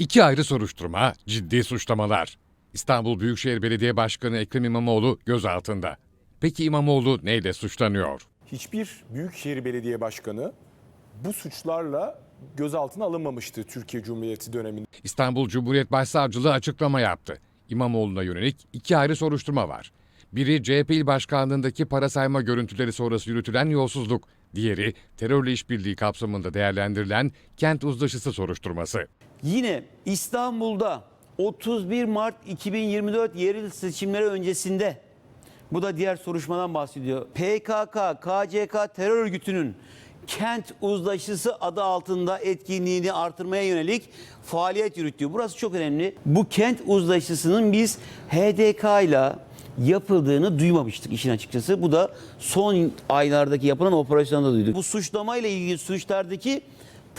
İki ayrı soruşturma, ciddi suçlamalar. İstanbul Büyükşehir Belediye Başkanı Ekrem İmamoğlu gözaltında. Peki İmamoğlu neyle suçlanıyor? Hiçbir Büyükşehir Belediye Başkanı bu suçlarla gözaltına alınmamıştı Türkiye Cumhuriyeti döneminde. İstanbul Cumhuriyet Başsavcılığı açıklama yaptı. İmamoğlu'na yönelik iki ayrı soruşturma var. Biri CHP il başkanlığındaki para sayma görüntüleri sonrası yürütülen yolsuzluk. Diğeri terörle işbirliği kapsamında değerlendirilen kent uzlaşısı soruşturması. Yine İstanbul'da 31 Mart 2024 yerel seçimleri öncesinde bu da diğer soruşmadan bahsediyor. PKK, KCK terör örgütünün kent uzlaşısı adı altında etkinliğini artırmaya yönelik faaliyet yürüttüğü. Burası çok önemli. Bu kent uzlaşısının biz HDK ile yapıldığını duymamıştık işin açıkçası. Bu da son aylardaki yapılan operasyonda duyduk. Bu suçlamayla ilgili suçlardaki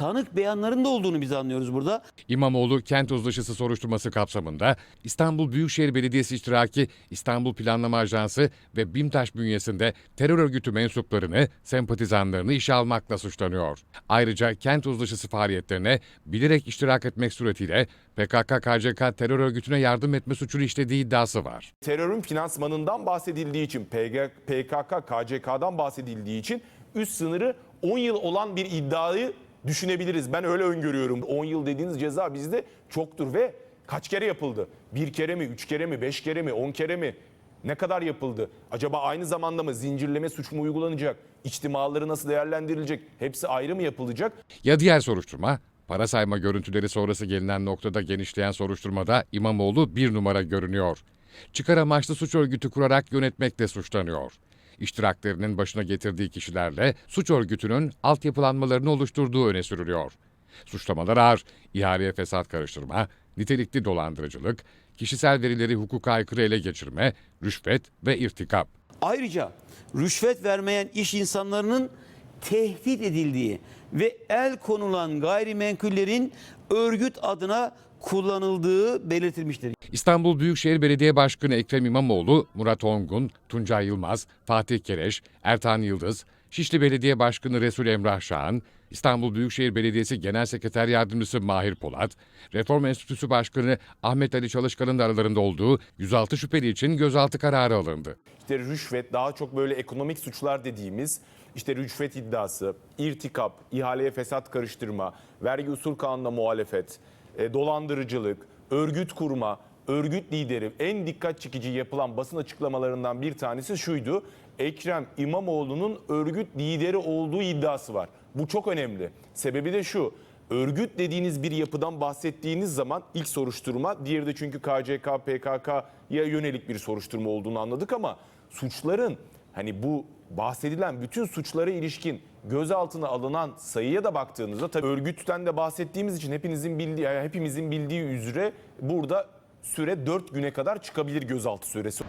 tanık beyanların da olduğunu biz anlıyoruz burada. İmamoğlu kent uzlaşısı soruşturması kapsamında İstanbul Büyükşehir Belediyesi iştiraki İstanbul Planlama Ajansı ve BİMTAŞ bünyesinde terör örgütü mensuplarını, sempatizanlarını işe almakla suçlanıyor. Ayrıca kent uzlaşısı faaliyetlerine bilerek iştirak etmek suretiyle PKK-KCK terör örgütüne yardım etme suçunu işlediği iddiası var. Terörün finansmanından bahsedildiği için, PG PKK, KCK'dan bahsedildiği için üst sınırı 10 yıl olan bir iddiayı düşünebiliriz. Ben öyle öngörüyorum. 10 yıl dediğiniz ceza bizde çoktur ve kaç kere yapıldı? Bir kere mi, üç kere mi, beş kere mi, on kere mi? Ne kadar yapıldı? Acaba aynı zamanda mı zincirleme suç mu uygulanacak? İçtimaları nasıl değerlendirilecek? Hepsi ayrı mı yapılacak? Ya diğer soruşturma? Para sayma görüntüleri sonrası gelinen noktada genişleyen soruşturmada İmamoğlu bir numara görünüyor. Çıkar amaçlı suç örgütü kurarak yönetmekle suçlanıyor. İştiraklerinin başına getirdiği kişilerle suç örgütünün altyapılanmalarını oluşturduğu öne sürülüyor. Suçlamalar ağır, ihaleye fesat karıştırma, nitelikli dolandırıcılık, kişisel verileri hukuka aykırı ele geçirme, rüşvet ve irtikap. Ayrıca rüşvet vermeyen iş insanlarının tehdit edildiği ve el konulan gayrimenkullerin örgüt adına kullanıldığı belirtilmiştir. İstanbul Büyükşehir Belediye Başkanı Ekrem İmamoğlu, Murat Ongun, Tuncay Yılmaz, Fatih Kereş, Ertan Yıldız, Şişli Belediye Başkanı Resul Emrah Şahan, İstanbul Büyükşehir Belediyesi Genel Sekreter Yardımcısı Mahir Polat, Reform Enstitüsü Başkanı Ahmet Ali Çalışkan'ın da aralarında olduğu 106 şüpheli için gözaltı kararı alındı. İşte rüşvet, daha çok böyle ekonomik suçlar dediğimiz işte rüşvet iddiası, irtikap, ihaleye fesat karıştırma, vergi usul kanununa muhalefet, e, dolandırıcılık, örgüt kurma, örgüt lideri en dikkat çekici yapılan basın açıklamalarından bir tanesi şuydu. Ekrem İmamoğlu'nun örgüt lideri olduğu iddiası var. Bu çok önemli. Sebebi de şu. Örgüt dediğiniz bir yapıdan bahsettiğiniz zaman ilk soruşturma, diğeri de çünkü KCK, PKK'ya yönelik bir soruşturma olduğunu anladık ama suçların hani bu bahsedilen bütün suçlara ilişkin gözaltına alınan sayıya da baktığınızda tabii örgütten de bahsettiğimiz için hepinizin bildiği yani hepimizin bildiği üzere burada süre 4 güne kadar çıkabilir gözaltı süresi.